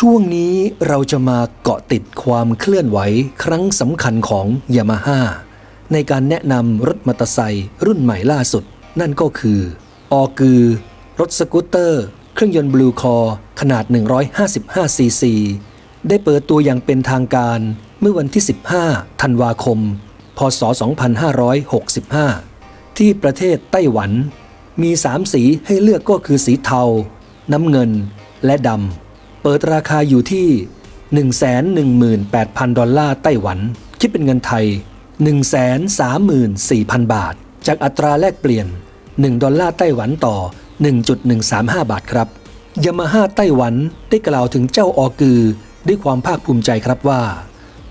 ช่วงนี้เราจะมาเกาะติดความเคลื่อนไหวครั้งสำคัญของยามาฮ่าในการแนะนำรถมอเตอร์ไซค์รุ่นใหม่ล่าสุด นั่นก็คือออกือ รถสกูตเตอร์ เครื่องยนต์บลูคอร์ขนาด 155 ซีซี ได้เปิดตัวอย่างเป็นทางการเมื่อวันที่ 15 ธันวาคม พศ 2565 ที่ประเทศไต้หวัน มี 3 สีให้เลือกก็คือสีเทา น้ำเงิน และดำ เปิดราคาอยู่ที่ 118,000 ดอลลาร์ไต้หวัน คิดเป็นเงินไทย 134,000 บาท จากอัตราแลกเปลี่ยน 1 ดอลลาร์ไต้หวันต่อ 1.135 บาทครับยามาฮ่าไต้หวันได้กล่าวถึงเจ้าออกือ ด้วยความภาคภูมิใจครับว่า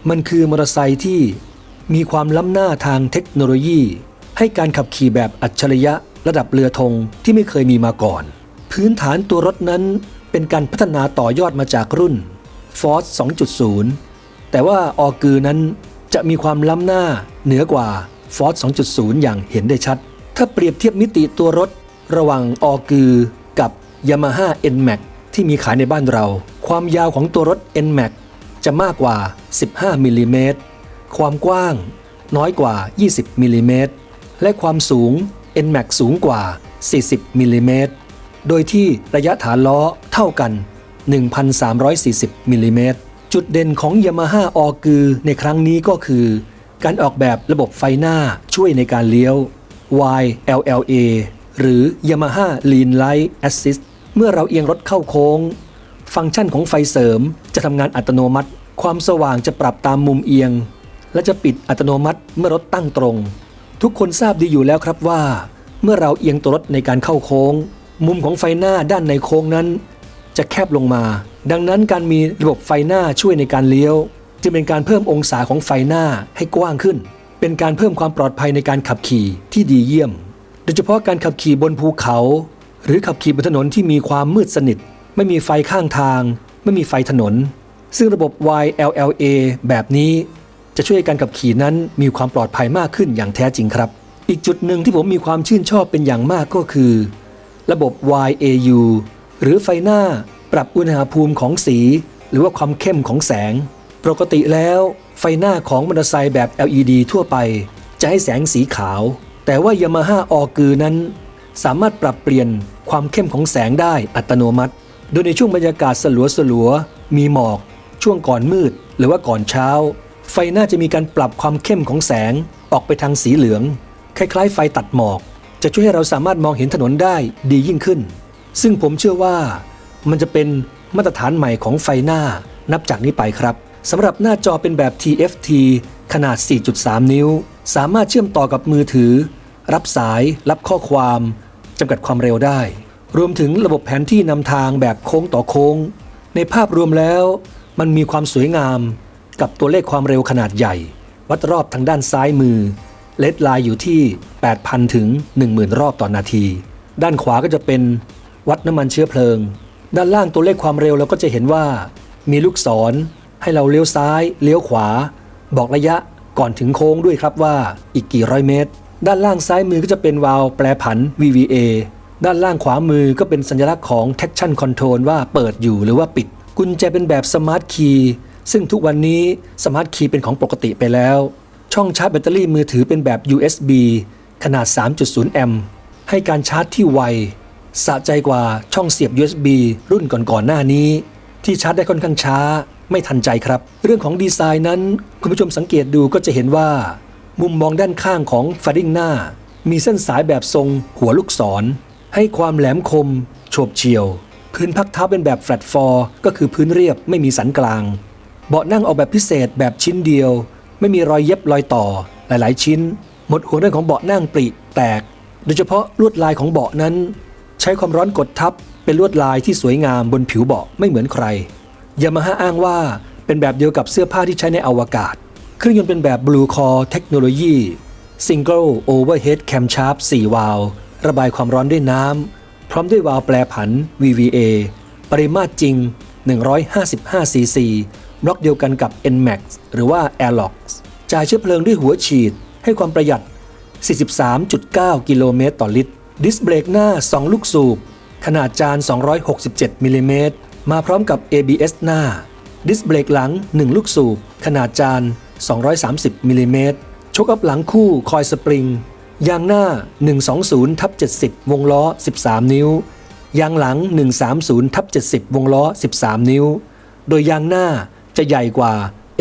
มันคือมอเตอร์ไซค์ที่มีความล้ำหน้าทางเทคโนโลยี ให้การขับขี่แบบอัจฉริยะระดับเรือธงที่ไม่เคยมีมาก่อน พื้นฐานตัวรถนั้น เป็นการพัฒนาต่อยอดมาจากรุ่น Force 2.0 แต่ว่าออกือนั้นจะมีความล้ำหน้าเหนือกว่า Force 2.0 อย่างเห็นได้ชัด ถ้าเปรียบเทียบมิติตัวรถ ระหว่างออกือกับ Yamaha NMAX ที่มีขายในบ้านเรา ความยาวของตัวรถ NMAX จะมากกว่า 15มิลลิเมตรความกว้างน้อยกว่า 20มิลลิเมตรและความสูง NMAX สูงกว่า 40มิลลิเมตร โดยที่ระยะฐานล้อเท่ากัน 1,340มิลลิเมตรจุดเด่นของ Yamaha ออกือในครั้งนี้ก็คือ การออกแบบระบบไฟหน้าช่วยในการเลี้ยว YLLA หรือ Yamaha Lean Light Assist เมื่อเราเอียงรถเข้าโค้ง ฟังก์ชันของไฟเสริมจะทำงานอัตโนมัติ ความสว่างจะปรับตามมุมเอียง และจะปิดอัตโนมัติเมื่อรถตั้งตรง ทุกคนทราบดีอยู่แล้วครับว่า เมื่อเราเอียงตัวรถในการเข้าโค้ง มุมของไฟหน้าด้านในโค้งนั้น จะแคบลงมา ดังนั้นการมีระบบไฟหน้าช่วยในการเลี้ยว จึงเป็นการเพิ่มองศาของไฟหน้าให้กว้างขึ้น เป็นการเพิ่มความปลอดภัยในการขับขี่ที่ดีเยี่ยม โดยเฉพาะการขับขี่บนภูเขา หรือขับขี่บนถนนที่มีความมืดสนิท ไม่มีไฟข้างทาง ไม่มีไฟถนน ซึ่งระบบ YLLA แบบนี้ จะช่วยให้การขับขี่นั้นมีความปลอดภัยมากขึ้นอย่างแท้จริงครับ อีกจุดหนึ่งที่ผมมีความชื่นชอบเป็นอย่างมากก็คือ ระบบ YAU หรือไฟหน้าปรับอุณหภูมิของสี หรือว่าความเข้มของแสง ปกติแล้วไฟหน้าของมอเตอร์ไซค์แบบ LED ทั่วไป จะให้แสงสีขาว แต่ว่า Yamaha ออกือนั้น สามารถปรับเปลี่ยนความเข้มของแสงได้อัตโนมัติ โดยในช่วงบรรยากาศสลัวสลัวๆมีหมอก ช่วงก่อนมืด หรือว่าก่อนเช้า ไฟหน้าจะมีการปรับความเข้มของแสงออกไปทางสีเหลือง คล้ายๆ ไฟตัดหมอก จะช่วยให้เราสามารถมองเห็นถนนได้ดียิ่งขึ้น ซึ่งผมเชื่อว่ามันจะเป็นมาตรฐานใหม่ของไฟหน้านับจากนี้ไปครับสำหรับหน้าจอเป็นแบบ TFT ขนาด 4.3 นิ้ว สามารถเชื่อมต่อกับมือถือ รับสาย รับข้อความจำกัดความเร็วได้ รวมถึงระบบแผนที่นำทางแบบโค้งต่อโค้ง ในภาพรวมแล้ว มันมีความสวยงาม กับตัวเลขความเร็วขนาดใหญ่ วัดรอบทางด้านซ้ายมือ เลดไลน์อยู่ที่ 8,000 ถึง 10,000 รอบต่อนาที ด้านขวาก็จะเป็นวัดน้ำมันเชื้อเพลิง ด้านล่างตัวเลขความเร็วเราก็จะเห็นว่า มีลูกศร ให้เราเลี้ยวซ้าย เลี้ยวขวา บอกระยะก่อนถึงโค้งด้วยครับว่าอีกกี่ร้อยเมตร ด้านล่างซ้ายมือก็จะเป็นวาล์วแปรผัน VVA ด้านล่างขวามือก็เป็นสัญลักษณ์ของ traction control ว่าเปิดอยู่หรือว่าปิด กุญแจเป็นแบบสมาร์ทคีย์ซึ่งทุกวันนี้สมาร์ทคีย์เป็นของปกติไปแล้ว ช่องชาร์จแบตเตอรี่มือถือเป็นแบบ USB ขนาด 3.0 แอมป์ให้การชาร์จที่ไว สะใจกว่าช่องเสียบ USB รุ่นก่อนๆหน้านี้ ที่ชาร์จได้ค่อนข้างช้า ไม่ทันใจครับ เรื่องของดีไซน์นั้น คุณผู้ชมสังเกตดูก็จะเห็นว่า มุมมองด้านข้างของฟาดิ้งหน้า มีเส้นสายแบบทรงหัวลูกศร ให้ความแหลมคม โฉบเฉี่ยว พื้นพักเท้าเป็นแบบแฟลตฟอร์ก็คือพื้นเรียบไม่มีสันกลาง เบาะนั่งออกแบบพิเศษแบบชิ้นเดียว ไม่มีรอยเย็บรอยต่อหลาย ๆ ชิ้น หมดห่วงเรื่องของเบาะนั่งปริแตก โดยเฉพาะลวดลายของเบาะนั้น ใช้ความร้อนกดทับเป็นลวดลายที่สวยงามบนผิวเบาะไม่เหมือนใครยามาฮ่าอ้างว่าเป็นแบบเดียวกับเสื้อผ้าที่ใช้ในอวกาศ เครื่องยนต์เป็นแบบ Blue Core Technology Single Overhead Camshaft 4 วาล์วระบายความร้อนด้วยน้ำ พร้อมด้วยวาล์วแปรผัน VVA ปริมาตรจริง 155 cc บล็อกเดียวกันกับ NMAX หรือว่า Airlox จ่ายเชื้อเพลิงด้วยหัวฉีด ให้ความประหยัด 43.9 กิโลเมตรต่อลิตร ดิสเบรกหน้า 2 ลูกสูบ ขนาดจาน 267 มิลลิเมตร มาพร้อมกับ ABS หน้า ดิสเบรกหลัง 1 ลูกสูบ ขนาดจาน 230 มิลลิเมตร ชกอัพหลังคู่คอยสปริง ยางหน้า 120ทับ70 วงล้อ 13 นิ้ว ยางหลัง 130ทับ70 วงล้อ 13 นิ้ว โดยยางหน้าจะใหญ่กว่า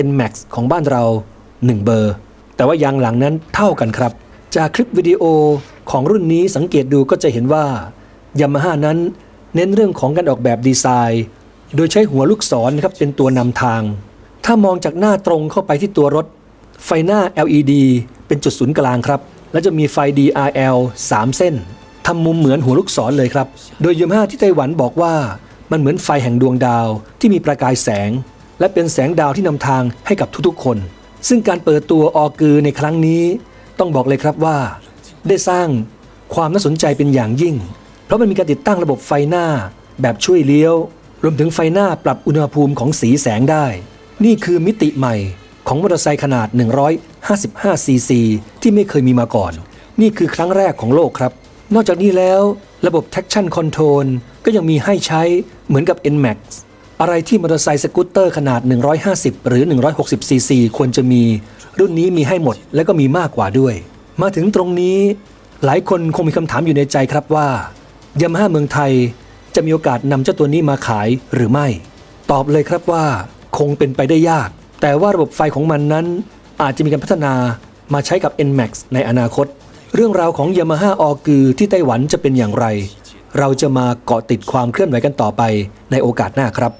NMAX ของบ้านเรา 1 เบอร์ แต่ว่ายางหลังนั้นเท่ากันครับ จากคลิปวิดีโอของรุ่นนี้สังเกตดูก็จะเห็นว่ายามาฮ่านั้นเน้นเรื่องของการออกแบบดีไซน์ โดยใช้หัวลูกศรนะครับเป็นตัวนำทาง ถ้ามองจากหน้าตรงเข้าไปที่ตัวรถ ไฟหน้า LED เป็นจุดศูนย์กลางครับ และจะมีไฟ DRL 3 เส้นทำมุมเหมือนหัวลูกศรเลยครับ โดยยามาฮ่าที่ไต้หวันบอกว่ามันเหมือนไฟแห่งดวงดาวที่มีประกายแสง และเป็นแสงดาวที่นำทางให้กับทุกๆ คน ซึ่งการเปิดตัวออกือในครั้งนี้ ต้องบอกเลยครับว่า ได้สร้างความน่าสนใจเป็นอย่างยิ่ง เพราะมันมีการติดตั้งระบบไฟหน้า แบบช่วยเลี้ยว รวมถึงไฟหน้าปรับอุณหภูมิของสีแสงได้ นี่คือมิติใหม่ของมอเตอร์ไซค์ขนาด 155 ซีซี ที่ไม่เคยมีมาก่อน นี่คือครั้งแรกของโลกครับ นอกจากนี้แล้ว ระบบ traction control ก็ยังมีให้ใช้เหมือนกับ NMAX อะไรที่มอเตอร์ไซค์สกูตเตอร์ขนาด 150 หรือ 160ซีซีควรจะมี รุ่นนี้มีให้หมดและก็มีมากกว่าด้วย มาถึงตรงนี้ หลายคนคงมีคำถามอยู่ในใจครับว่ายามาฮ่าเมืองไทยจะมีโอกาสนำเจ้าตัวนี้มาขายหรือไม่ ตอบเลยครับว่าคงเป็นไปได้ยาก แต่ว่าระบบไฟของมันนั้น อาจจะมีการพัฒนามาใช้กับ NMAX ในอนาคต เรื่องราวของ Yamaha ออกือที่ไต้หวันจะเป็นอย่างไร เราจะมาเกาะติดความเคลื่อนไหวกันต่อไปในโอกาสหน้าครับ